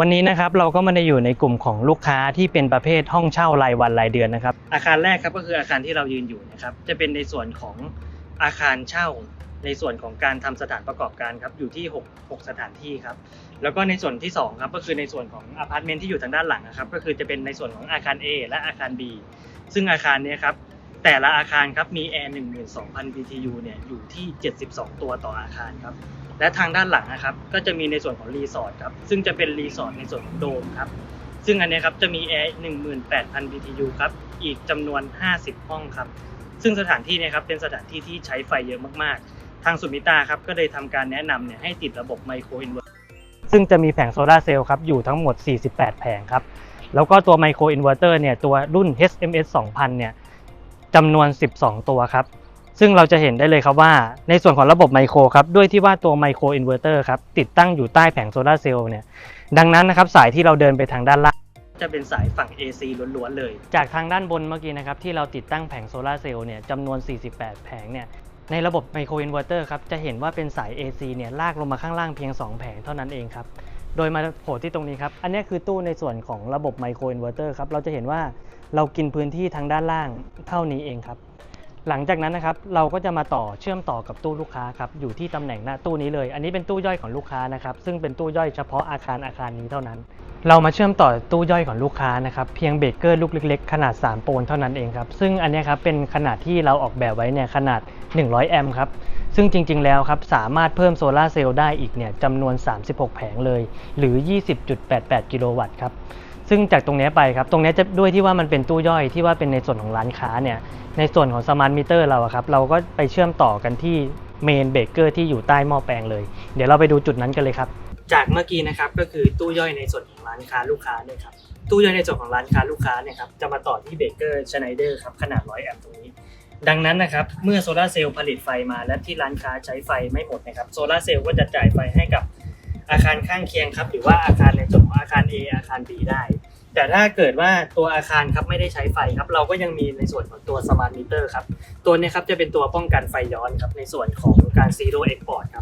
วันนี้นะครับเราก็มาได้อยู่ในกลุ่มของลูกค้าที่เป็นประเภทห้องเช่ารายวันรายเดือนนะครับ อาคารแรกครับก็คืออาคารที่เรายืนอยู่นะครับจะเป็นในส่วนของอาคารเช่า ในส่วนของการทำสถานประกอบการครับอยู่ที่ 6 6 สถานที่ครับแล้วก็ในส่วนที่2ครับก็คือในส่วนของอพาร์ตเมนต์ที่อยู่ทางด้านหลังนะครับก็คือจะเป็นในส่วนของอาคาร A และอาคาร B ซึ่งอาคารนี้ครับ แต่ละอาคารครับมีแอร์12,000 BTU เนี่ยอยู่ที่ 72 ตัวต่ออาคารครับ และทางด้านหลังนะครับก็จะมีในส่วนของรีสอร์ทครับ ซึ่งจะเป็นรีสอร์ทในส่วนของโดมครับ ซึ่งอันนี้ครับจะมีแอร์18,000 BTU ครับ อีกจำนวน 50 ห้องครับ ซึ่งสถานที่เนี้ครับเป็นสถานที่ที่ใช้ไฟเยอะมากๆ ทางสุมิตาครับก็เลยทำการแนะนำเนี่ยให้ติดระบบไมโครอินเวอร์ซึ่งจะมีแผงโซลาเซลล์ครับอยู่ทั้งหมด 48 แผงครับ แล้วก็ตัวไมโครอินเวอร์เตอร์เนี่ยตัวรุ่น HMS 2000 เนี่ย จำนวน 12 ตัวครับ ซึ่งเราจะเห็นได้เลยครับว่าในส่วนของระบบไมโครครับ ด้วยที่ว่าตัวไมโครอินเวอร์เตอร์ครับ ติดตั้งอยู่ใต้แผงโซลาร์เซลล์เนี่ย ดังนั้นนะครับสายที่เราเดินไปทางด้านล่าง จะเป็นสายฝั่ง AC ล้วนๆเลย จากทางด้านบนเมื่อกี้นะครับที่เราติดตั้งแผงโซลาร์เซลล์เนี่ยจำนวน 48 แผงเนี่ยในระบบไมโครอินเวอร์เตอร์ครับจะเห็นว่าเป็นสาย AC เนี่ยลากลงมาข้างล่างเพียง 2 แผงเท่านั้นเองครับ โดยมาโผล่ที่ตรงนี้ครับ อันนี้คือตู้ในส่วนของระบบไมโครอินเวอร์เตอร์ครับ เราจะเห็นว่าเรากินพื้นที่ทางด้านล่างเท่านี้เองครับ หลังจากนั้นนะครับ เราก็จะมาต่อเชื่อมต่อกับตู้ลูกค้าครับ อยู่ที่ตำแหน่งหน้าตู้นี้เลย อันนี้เป็นตู้ย่อยของลูกค้านะครับ ซึ่งเป็นตู้ย่อยเฉพาะอาคารอาคารนี้เท่านั้น เรามาเชื่อมต่อตู้ย่อยของลูกค้านะครับ เพียงเบรกเกอร์ลูกเล็กๆ ขนาด 3 โปนเท่านั้นเองครับ ซึ่งอันนี้ครับเป็นขนาดที่เราออกแบบไว้เนี่ยขนาด 100 แอมป์ครับ ซึ่งจริง ๆ แล้วครับสามารถเพิ่มโซลาร์เซลล์ได้อีกเนี่ยจำนวน 36 แผงเลย หรือ 20.88 กิโลวัตต์ครับซึ่งจากตรงเนี้ยไปครับ ตรงเนี้ยจะด้วยที่ว่ามันเป็นตู้ย่อยที่ว่าเป็นในส่วนของร้านค้าเนี่ย ในส่วนของสมาร์ทมิเตอร์เราครับ เราก็ไปเชื่อมต่อกันที่เมนเบเกอร์ที่อยู่ใต้หม้อแปลงเลย เดี๋ยวเราไปดูจุดนั้นกันเลยครับ จากเมื่อกี้นะครับก็คือตู้ย่อยในส่วนของร้านค้าลูกค้าเนี่ยครับ ตู้ย่อยในส่วนของร้านค้าลูกค้าเนี่ยครับจะมาต่อที่เบเกอร์ชไนเดอร์ครับขนาด 100 แอมป์ตรงนี้ ดังนั้นนะครับเมื่อโซลาร์เซลล์ผลิตไฟมาและที่ร้านค้าใช้ไฟไม่หมดนะครับโซลาร์เซลล์ก็จะจ่ายไฟให้กับอาคารข้างเคียงครับ หรือว่าอาคารในส่วนของอาคาร A อาคาร B ได้ แต่ถ้าเกิดว่าตัวอาคารครับไม่ได้ใช้ไฟครับ เราก็ยังมีในส่วนของตัวสมาร์ทมิเตอร์ครับ ตัวนี้ครับจะเป็นตัวป้องกันไฟย้อนครับในส่วนของการซีโร่เอ็กพอร์ตครับ